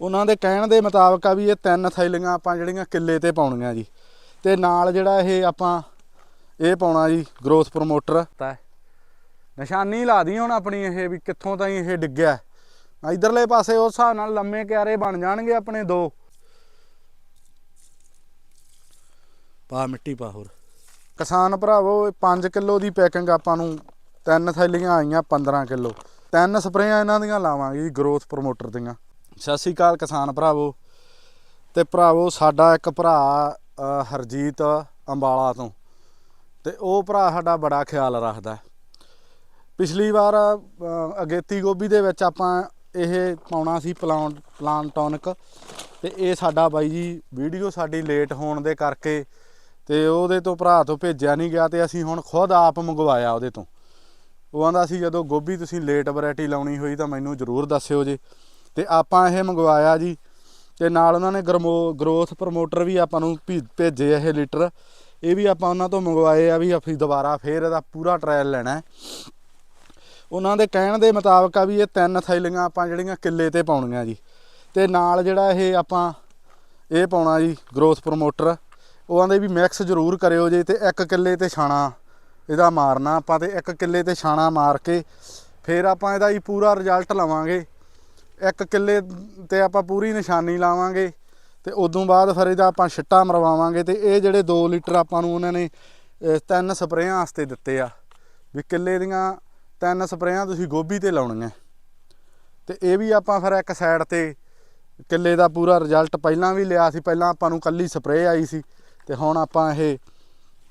ਉਹਨਾਂ ਦੇ ਕਹਿਣ ਦੇ ਮੁਤਾਬਕ ਆ ਵੀ ਇਹ ਤਿੰਨ ਥੈਲੀਆਂ ਆਪਾਂ ਜਿਹੜੀਆਂ ਕਿੱਲੇ ਤੇ ਪਾਉਣੀਆਂ ਜੀ। ਤੇ ਨਾਲ ਜਿਹੜਾ ਇਹ ਆਪਾਂ ਇਹ ਪਾਉਣਾ ਜੀ ਗਰੋਥ ਪ੍ਰੋਮੋਟਰ ਤਾਂ ਨਿਸ਼ਾਨੀ ਲਾ ਦੀ ਹੁਣ ਆਪਣੀ ਇਹ ਵੀ ਕਿੱਥੋਂ ਤਾਈਂ ਇਹ ਡਿੱਗਿਆ। ਇਧਰਲੇ ਪਾਸੇ ਉਸ ਹਿਸਾਬ ਨਾਲ ਲੰਮੇ ਕਿਆਰੇ ਬਣ ਜਾਣਗੇ ਆਪਣੇ ਦੋ। ਪਾ ਮਿੱਟੀ ਪਾ ਹੋਰ। ਕਿਸਾਨ ਭਰਾਵੋ 5 ਕਿਲੋ ਦੀ ਪੈਕਿੰਗ ਆਪਾਂ ਨੂੰ ਤਿੰਨ ਥੈਲੀਆਂ ਆਈਆਂ 15 ਕਿਲੋ। ਤਿੰਨ ਸਪਰੇਆਂ ਇਹਨਾਂ ਦੀਆਂ ਲਾਵਾਂਗੇ ਜੀ ਗਰੋਥ ਪ੍ਰੋਮੋਟਰ ਦੀਆਂ। ਸਤਿ ਸ਼੍ਰੀ ਅਕਾਲ ਕਿਸਾਨ ਭਰਾਵੋ। ਤੇ ਭਰਾਵੋ, ਸਾਡਾ ਇੱਕ ਭਰਾ ਹਰਜੀਤ ਅੰਬਾਲਾ ਤੋਂ। ਤੇ ਉਹ ਭਰਾ ਸਾਡਾ ਬੜਾ ਖਿਆਲ ਰੱਖਦਾ। ਪਿਛਲੀ ਵਾਰ ਅਗੇਤੀ ਗੋਭੀ ਦੇ ਵਿੱਚ ਆਪਾਂ ਇਹ ਪਾਉਣਾ ਸੀ ਪਲਾਂਟ ਪਲਾਂਟ ਟੌਨਿਕ। ਤੇ ਇਹ ਸਾਡਾ ਬਾਈ ਜੀ, ਵੀਡੀਓ ਸਾਡੀ ਲੇਟ ਹੋਣ ਦੇ ਕਰਕੇ ਤੇ ਉਹਦੇ ਤੋਂ ਭਰਾ ਤੋਂ ਭੇਜਿਆ ਨਹੀਂ ਗਿਆ ਤੇ ਅਸੀਂ ਹੁਣ ਖੁਦ ਆਪ ਮੰਗਵਾਇਆ ਉਹਦੇ ਤੋਂ। ਉਹ ਆਂਦਾ ਸੀ, ਜਦੋਂ ਗੋਭੀ ਤੁਸੀਂ ਲੇਟ ਵੈਰਾਈਟੀ ਲਾਉਣੀ ਹੋਈ ਤਾਂ ਮੈਨੂੰ ਜ਼ਰੂਰ ਦੱਸਿਓ ਜੇ। ਤੇ ਆਪਾਂ ਇਹ ਮੰਗਵਾਇਆ ਜੀ, ਤੇ ਨਾਲ ਉਹਨਾਂ ਨੇ ਗਰਮੋ, ਗਰੋਥ ਪ੍ਰਮੋਟਰ ਵੀ ਆਪਾਂ ਨੂੰ ਭੀ- ਭੇਜੇ ਇਹ ਲੀਟਰ। ਇਹ ਵੀ ਆਪਾਂ ਉਹਨਾਂ ਤੋਂ ਮੰਗਵਾਏ ਆ ਵੀ ਅਸੀਂ ਦੁਬਾਰਾ ਫੇਰ ਇਹਦਾ ਪੂਰਾ ਟ੍ਰਾਇਲ ਲੈਣਾ ਹੈ। ਉਹਨਾਂ ਦੇ ਕਹਿਣ ਦੇ ਮੁਤਾਬਕ ਆ ਵੀ ਇਹ ਤਿੰਨ ਥੈਲੀਆਂ ਆਪਾਂ ਜਿਹੜੀਆਂ ਕਿੱਲੇ ਤੇ ਪਾਉਣੀਆਂ ਜੀ। ਤੇ ਨਾਲ ਜਿਹੜਾ ਇਹ ਆਪਾਂ, ਇਹ ਪਾਉਣਾ ਜੀ ਗਰੋਥ ਪ੍ਰੋਮੋਟਰ ਉਹ ਆਂਦੇ ਵੀ ਮਿਕਸ ਜ਼ਰੂਰ ਕਰਿਓ ਜੀ ਤੇ ਇੱਕ ਕਿੱਲੇ ਤੇ ਛਾਣਾ ਇਹਦਾ ਮਾਰਨਾ ਆਪਾਂ ਤੇ ਇੱਕ ਕਿੱਲੇ ਤੇ ਛਾਣਾ ਮਾਰ ਕੇ ਫਿਰ ਆਪਾਂ ਇਹਦਾ ਹੀ ਪੂਰਾ ਰਿਜ਼ਲਟ ਲਵਾਂਗੇ। ਇੱਕ ਕਿੱਲੇ ਤੇ ਆਪਾਂ ਪੂਰੀ ਨਿਸ਼ਾਨੀ ਲਾਵਾਂਗੇ ਤੇ ਉਦੋਂ ਬਾਅਦ ਫਿਰ ਇਹਦਾ ਆਪਾਂ ਛਿੱਟਾ ਮਰਵਾਵਾਂਗੇ ਤੇ ਇਹ ਜਿਹੜੇ 2 ਲੀਟਰ ਆਪਾਂ ਨੂੰ ਉਹਨਾਂ ਨੇ ਤਿੰਨ ਸਪਰੇਆਂ ਵਾਸਤੇ ਦਿੱਤੇ ਆ। ਵੀ ਕਿੱਲੇ ਦੀਆਂ ਤਿੰਨ ਸਪਰੇਆਂ ਤੁਸੀਂ ਗੋਭੀ ਤੇ ਲਾਉਣੀਆਂ। ਤੇ ਇਹ ਵੀ ਆਪਾਂ ਫਿਰ ਇੱਕ ਸਾਈਡ ਤੇ ਕਿੱਲੇ ਦਾ ਪੂਰਾ ਰਿਜ਼ਲਟ ਪਹਿਲਾਂ ਵੀ ਲਿਆ ਸੀ, ਪਹਿਲਾਂ ਆਪਾਂ ਨੂੰ ਕੱਲੀ ਸਪਰੇਅ ਆਈ ਸੀ ਤੇ ਹੁਣ ਆਪਾਂ ਇਹ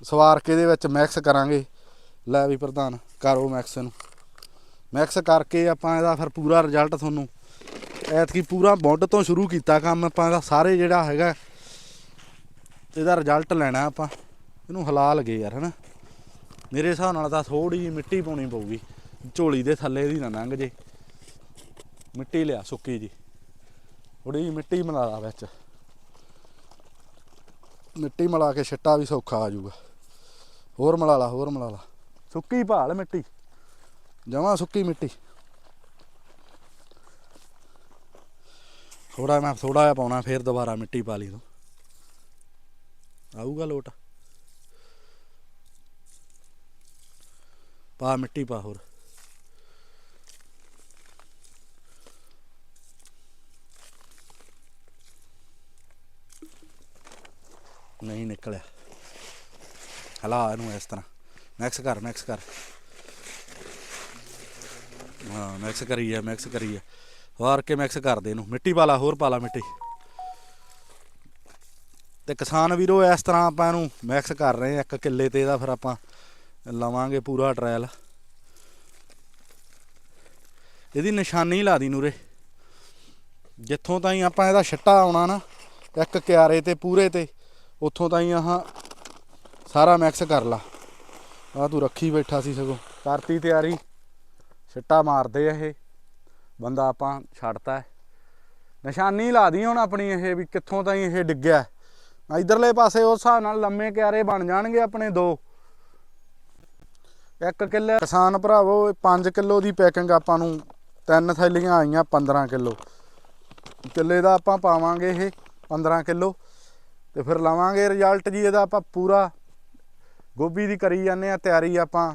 ਸਵਾਰ ਕੇ ਦੇ ਵਿੱਚ ਮਿਕਸ ਕਰਾਂਗੇ। ਲੈ ਵੀ ਪ੍ਰਧਾਨ, ਕਰੋ ਮਿਕਸ ਨੂੰ ਮਿਕਸ ਕਰਕੇ ਆਪਾਂ ਇਹਦਾ ਫਿਰ ਪੂਰਾ ਰਿਜ਼ਲਟ ਤੁਹਾਨੂੰ ਐਤਕੀ ਪੂਰਾ ਬੁੱਢ ਤੋਂ ਸ਼ੁਰੂ ਕੀਤਾ ਕੰਮ ਆਪਾਂ ਦਾ, ਸਾਰੇ ਜਿਹੜਾ ਹੈਗਾ, ਇਹਦਾ ਰਿਜ਼ਲਟ ਲੈਣਾ ਆਪਾਂ। ਇਹਨੂੰ ਹਿਲਾ ਲਗੇ ਯਾਰ, ਹਨਾ? ਮੇਰੇ ਹਿਸਾਬ ਨਾਲ ਤਾਂ ਥੋੜੀ ਜਿਹੀ ਮਿੱਟੀ ਪਾਉਣੀ ਪਊਗੀ। ਝੋਲੀ ਦੇ ਥੱਲੇ ਦੀ ਨਾ ਲੰਘ ਜੇ। ਮਿੱਟੀ ਲਿਆ, ਸੁੱਕੀ ਜੀ। ਥੋੜੀ ਜਿਹੀ ਮਿੱਟੀ ਮਿਲਾ ਲਾ ਵਿੱਚ। ਮਿੱਟੀ ਮਿਲਾ ਕੇ ਛਿੱਟਾ ਵੀ ਸੌਖਾ ਆ ਜਾਊਗਾ। ਹੋਰ ਮਿਲਾ ਲਾ, ਹੋਰ ਮਿਲਾ ਲਾ। ਸੁੱਕੀ ਭਾਲ ਮਿੱਟੀ। ਜਮਾ ਸੁੱਕੀ ਮਿੱਟੀ। ਥੋੜਾ ਮੈਂ ਥੋੜਾ ਜਿਹਾ ਪਾਉਣਾ, ਫਿਰ ਦੁਬਾਰਾ ਮਿੱਟੀ ਪਾ ਲਈ ਤੂੰ। ਆਊਗਾ ਲੋਟ। ਪਾ ਮਿੱਟੀ ਪਾ ਹੋਰ। ਨਹੀਂ ਨਿਕਲਿਆ। ਹਲਾ ਇਹਨੂੰ ਇਸ ਤਰ੍ਹਾਂ। ਮਿਕਸ ਕਰ ਮਿਕਸ ਕਰ। ਹਾਂ ਮਿਕਸ ਕਰੀਏ ਮਿਕਸ ਕਰੀਏ ਵਾਰ ਕੇ ਮਿਕਸ ਕਰ ਦੇ ਇਹਨੂੰ। ਮਿੱਟੀ ਪਾ ਲਾ, ਹੋਰ ਪਾ ਲਾ ਮਿੱਟੀ। ਤੇ ਕਿਸਾਨ ਵੀਰੋ, ਇਸ ਤਰ੍ਹਾਂ ਆਪਾਂ ਇਹਨੂੰ ਮਿਕਸ ਕਰ ਰਹੇ ਆ ਇੱਕ ਕਿੱਲੇ ਤੇ ਇਹਦਾ ਫਿਰ ਆਪਾਂ ਲਵਾਂਗੇ ਪੂਰਾ ਟ੍ਰਾਇਲ ਇਹਦੀ ਨਿਸ਼ਾਨੀ ਲਾ ਦੀ ਨੂਰੇ। ਜਿੱਥੋਂ ਤਾਈਂ ਆਪਾਂ ਇਹਦਾ ਛੱਟਾ ਆਉਣਾ ਨਾ, ਇੱਕ ਕਿਆਰੇ ਤੇ ਪੂਰੇ ਤੇ, ਉੱਥੋਂ ਤਾਈਂ ਆਹ ਸਾਰਾ ਮਿਕਸ ਕਰ ਲਾ। ਆ ਤੂੰ ਰੱਖੀ ਬੈਠਾ ਸੀ ਸਗੋਂ। ਕਰਤੀ ਤਿਆਰੀ। ਛੱਟਾ ਮਾਰਦੇ ਆ ਇਹ। ਬੰਦਾ ਆਪਾਂ ਛੱਡਤਾ ਨਿਸ਼ਾਨੀ ਲਾ ਦੀ ਹੁਣ ਆਪਣੀ ਇਹ ਵੀ ਕਿੱਥੋਂ ਤਾਈਂ ਇਹ ਡਿੱਗਿਆ ਇਧਰਲੇ ਪਾਸੇ ਉਸ ਹਿਸਾਬ ਨਾਲ ਲੰਮੇ ਕਿਆਰੇ ਬਣ ਜਾਣਗੇ ਆਪਣੇ ਦੋ। ਇੱਕ ਕਿੱਲੇ ਕਿਸਾਨ ਭਰਾਵੋ 5 ਕਿਲੋ ਦੀ ਪੈਕਿੰਗ ਆਪਾਂ ਨੂੰ ਤਿੰਨ ਥੈਲੀਆਂ ਆਈਆਂ 15 ਕਿਲੋ। ਕਿੱਲੇ ਦਾ ਆਪਾਂ ਪਾਵਾਂਗੇ ਇਹ 15 ਕਿਲੋ ਤੇ ਫਿਰ ਲਵਾਂਗੇ ਰਿਜ਼ਲਟ ਜੀ ਇਹਦਾ ਆਪਾਂ ਪੂਰਾ ਗੋਭੀ ਦੀ ਕਰੀ ਜਾਂਦੇ ਆ ਤਿਆਰੀ ਆਪਾਂ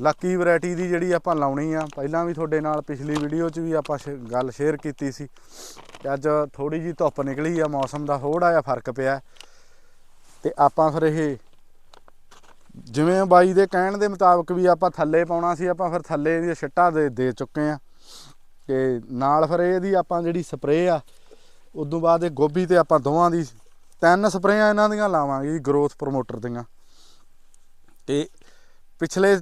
ਲੱਕੀ ਵੈਰਾਈਟੀ ਦੀ ਜਿਹੜੀ ਆਪਾਂ ਲਾਉਣੀ ਆ, ਪਹਿਲਾਂ ਵੀ ਤੁਹਾਡੇ ਨਾਲ ਪਿਛਲੀ ਵੀਡੀਓ 'ਚ ਵੀ ਆਪਾਂ ਸ਼ੇ- ਗੱਲ ਸ਼ੇਅਰ ਕੀਤੀ ਸੀ ਕਿ ਅੱਜ ਥੋੜੀ ਜੀ ਧੁੱਪ ਨਿਕਲੀ ਆ, ਮੌਸਮ ਦਾ ਥੋੜਾ ਜਿਹਾ ਫ਼ਰਕ ਪਿਆ। ਤੇ ਆਪਾਂ ਫਿਰ ਇਹ ਜਿਵੇਂ ਬਾਈ ਦੇ ਕਹਿਣ ਦੇ ਮੁਤਾਬਕ ਵੀ ਆਪਾਂ ਥੱਲੇ ਪਾਉਣਾ ਸੀ, ਆਪਾਂ ਫਿਰ ਥੱਲੇ ਦੀਆਂ ਛਿੱਟਾ ਦੇ ਦੇ ਚੁੱਕੇ ਆ। ਤੇ ਨਾਲ ਫਿਰ ਇਹਦੀ ਆਪਾਂ ਜਿਹੜੀ ਸਪਰੇਅ ਆ, ਉਦੋਂ ਬਾਅਦ ਇਹ ਗੋਭੀ ਤੇ ਆਪਾਂ ਦੋਵਾਂ ਦੀ ਤਿੰਨ ਸਪਰੇਆਂ ਇਹਨਾਂ ਦੀਆਂ ਲਾਵਾਂਗੇ ਜੀ, ਗਰੋਥ ਪ੍ਰੋਮੋਟਰ ਦੀਆਂ। ਤੇ ਪਿਛਲੇ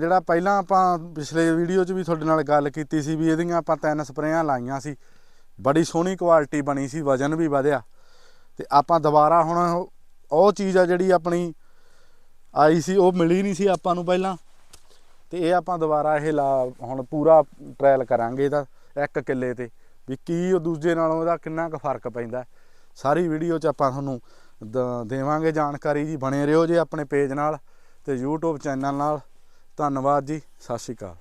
ਜਿਹੜਾ ਪਹਿਲਾਂ ਆਪਾਂ ਪਿਛਲੇ ਵੀਡੀਓ 'ਚ ਵੀ ਤੁਹਾਡੇ ਨਾਲ ਗੱਲ ਕੀਤੀ ਸੀ ਵੀ ਇਹਦੀਆਂ ਆਪਾਂ ਤਿੰਨ ਸਪਰੇਆਂ ਲਾਈਆਂ ਸੀ। ਬੜੀ ਸੋਹਣੀ ਕੁਆਲਿਟੀ ਬਣੀ ਸੀ, ਵਜਨ ਵੀ ਵਧਿਆ। ਤੇ ਆਪਾਂ ਦੁਬਾਰਾ ਹੁਣ ਉਹ- ਚੀਜ਼ ਆ ਜਿਹੜੀ ਆਪਣੀ ਆਈ ਸੀ, ਉਹ ਮਿਲੀ ਨਹੀਂ ਸੀ ਆਪਾਂ ਨੂੰ ਪਹਿਲਾਂ। ਤੇ ਇਹ ਆਪਾਂ ਦੁਬਾਰਾ ਇਹ ਲਾ, ਹੁਣ ਪੂਰਾ ਟ੍ਰਾਇਲ ਕਰਾਂਗੇ ਇਹਦਾ ਇੱਕ ਕਿੱਲੇ ਤੇ। ਵੀ ਕੀ ਉਹ ਦੂਜੇ ਨਾਲੋਂ ਇਹਦਾ ਕਿੰਨਾ ਕੁ ਫ਼ਰਕ ਪੈਂਦਾ। ਸਾਰੀ ਵੀਡੀਓ 'ਚ ਆਪਾਂ ਤੁਹਾਨੂੰ ਦ- ਦੇਵਾਂਗੇ ਜਾਣਕਾਰੀ ਜੀ, ਬਣੇ ਰਹੋ ਜੇ ਆਪਣੇ ਪੇਜ ਨਾਲ। ਤੇ YouTube ਚੈਨਲ ਨਾਲ ਧੰਨਵਾਦ ਜੀ ਸਤਿ ਸ਼੍ਰੀ ਅਕਾਲ।